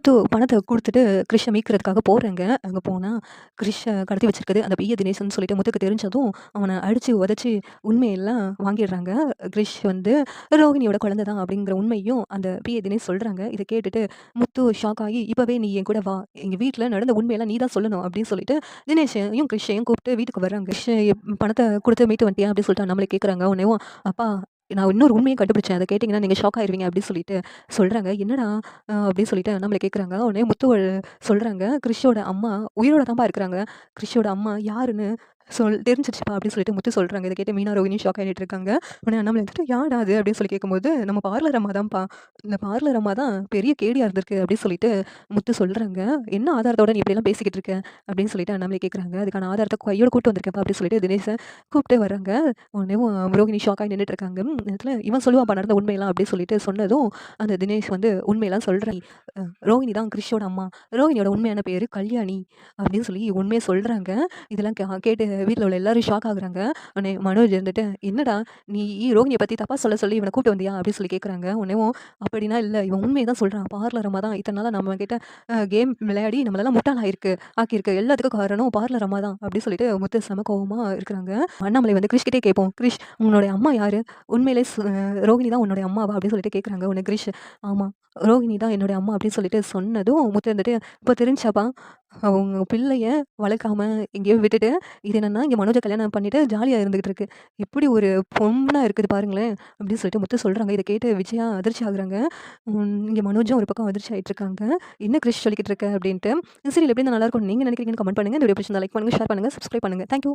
முத்து பணத்தை கொடுத்துட்டு கிறிஷை மீட்கிறதுக்காக போகிறாங்க அங்கே போனால் கிறிஷை கடத்தி வச்சிருக்குது. அந்த பிஏ தினேஷ்னு சொல்லிட்டு முத்துக்கு தெரிஞ்சதும் அவனை அடித்து உதச்சி உண்மையெல்லாம் வாங்கிடுறாங்க. கிரிஷ் வந்து ரோகிணியோட குழந்தை தான் அப்படிங்கிற உண்மையும் அந்த பிஏ தினேஷ் சொல்கிறாங்க இதை கேட்டுட்டு முத்து ஷாக் ஆகி இப்போவே நீ என் கூட வா. எங்கள் வீட்டில் நடந்த உண்மையெல்லாம் நீ தான் சொல்லணும் அப்படின்னு சொல்லிட்டு தினேஷையும் கிறிஷையும் கூப்பிட்டு வீட்டுக்கு வர்றாங்க. கிறிஷ் பணத்தை கொடுத்து மீட்டு வந்துட்டியா? அப்படின்னு சொல்லிட்டு நம்மளே கேட்குறாங்க உன்னையும் அப்பா நான் இன்னொரு உண்மையை கண்டுபிடிச்சேன். அதை கேட்டிங்கன்னா நீங்கள் ஷாக் ஆயிடுவீங்க அப்படின்னு சொல்லிட்டு சொல்கிறாங்க என்னடா அப்படின்னு சொல்லிட்டு நம்மளை கேட்குறாங்க உடனே முத்து சொல்கிறாங்க கிறிஷோட அம்மா உயிரோட தான்ப்பா இருக்கிறாங்க. கிறிஷோட அம்மா யாருன்னு சொல் தெரிஞ்சிருச்சுப்பா அப்படின்னு சொல்லிட்டு முத்து சொல்கிறாங்க இதை கேட்டு மீனா ரோகிணி ஷாக் ஆகிட்டு இருக்காங்க. உடனே அண்ணாமலை வந்துட்டு யாடா அது? அப்படின்னு சொல்லி கேட்கும்போது நம்ம பார்லர் அம்மா தான்ப்பா இந்த பார்லர் அம்மா தான் பெரிய கேடியாக இருந்திருக்கு. அப்படின்னு சொல்லிட்டு முத்து சொல்கிறாங்க என்ன ஆதாரத்தோட நீ இப்படிலாம் பேசிக்கிட்டு இருக்க? அப்படின்னு சொல்லிட்டு அண்ணாமலை கேட்குறாங்க அதுக்கான ஆதாரத்தை கையோட கூட்டு வந்திருக்கேன்ப்பா. அப்படின்னு சொல்லிட்டு தினேஷை கூப்பிட்டு வராங்க உடனே ரோகிணி ஷாக் ஆகி நின்றுட்டு இருக்காங்க. இடத்துல இவன் சொல்லுவாப்பா நடந்த உண்மையெல்லாம் அப்படின்னு சொல்லிட்டு சொன்னதும் அந்த தினேஷ் வந்து உண்மையெல்லாம் சொல்கிறேன் ரோகிணி தான் கிறிஷோட அம்மா. ரோகிணியோட உண்மையான பேர் கல்யாணி அப்படின்னு சொல்லி உண்மையை சொல்கிறாங்க இதெல்லாம் கே- கேட்டு வீட்டில் உள்ள எல்லாரும் ஷாக் ஆகுறாங்க. உடனே மனோஜ் இருந்துட்டு என்னடா நீ ரோகிணியை பற்றி தப்பாக சொல்ல சொல்லி இவனை கூப்பிட்டு வந்தியா? அப்படின்னு சொல்லி கேட்குறாங்க உடனேவும் அப்படின்னா இல்லை இவன் உண்மையை தான் சொல்கிறான் பார்லர் அம்மா தான். இத்தனை நாள் நம்ம கிட்ட கேம் விளையாடி நம்மளெல்லாம் முட்டாளாயிருக்கு ஆக்கியிருக்கு. எல்லாத்துக்கும் காரணம் பார்லர் அம்மா தான். அப்படின்னு சொல்லிட்டு முத்து செம கோபமாக இருக்கிறாங்க. அண்ணாமலை வந்து கிரிஷ்கிட்டே கேட்போம். கிரிஷ் உன்னுடைய அம்மா யார்? உண்மையிலே சு- ரோகிணி தான் உன்னுடைய அம்மாவா? அப்படின்னு சொல்லிட்டு கேட்குறாங்க உன்னை கிரிஷ் ஆமாம் ரோகிணி தான் என்னுடைய அம்மா. அப்படின்னு சொல்லிட்டு சொன்னதும் முத்து வந்துட்டு இப்போ தெரிஞ்சாப்பா அவங்க பிள்ளைய வளர்க்காம எங்கேயோ விட்டுட்டு இது என்னன்னா இங்கே மனோஜை கல்யாணம் பண்ணிட்டு ஜாலியாக இருந்துகிட்டு இருக்கு எப்படி ஒரு பொண்ணாக இருக்குது பாருங்களேன் அப்படின்னு சொல்லிட்டு முத்து சொல்கிறாங்க இதை கேட்டு விஜயா அதிர்ச்சி ஆகுறாங்க. இங்கே மனோஜும் ஒரு பக்கம் அதிர்ச்சி ஆகிட்டு இருக்காங்க என்ன கிறிஷ் சொல்லிக்கிட்டு இருக்க அப்படின்ட்டு சரி எப்படி நல்லா இருக்கும். நீங்கள் நினைக்கிறீங்கன்னு கமெண்ட் பண்ணுங்கள் இந்த வீடியோ பிடிச்சிருந்தா லைக் பண்ணுங்கள் ஷேர் பண்ணுங்கள் சப்ஸ்கிரைப் பண்ணுங்கள் தேங்க்யூ